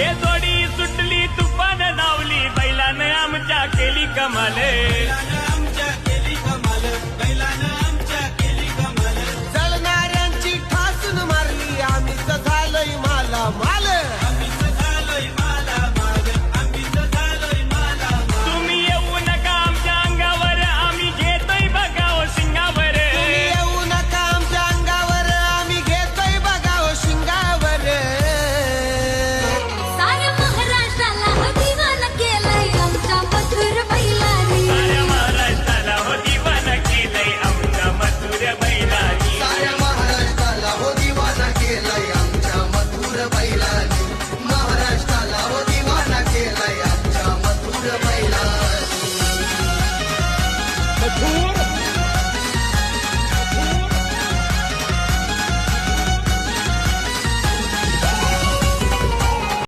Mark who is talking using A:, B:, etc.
A: ये जोडी सुटली तुफान धावली बैलानं आमच्या केली कमाले. Tour.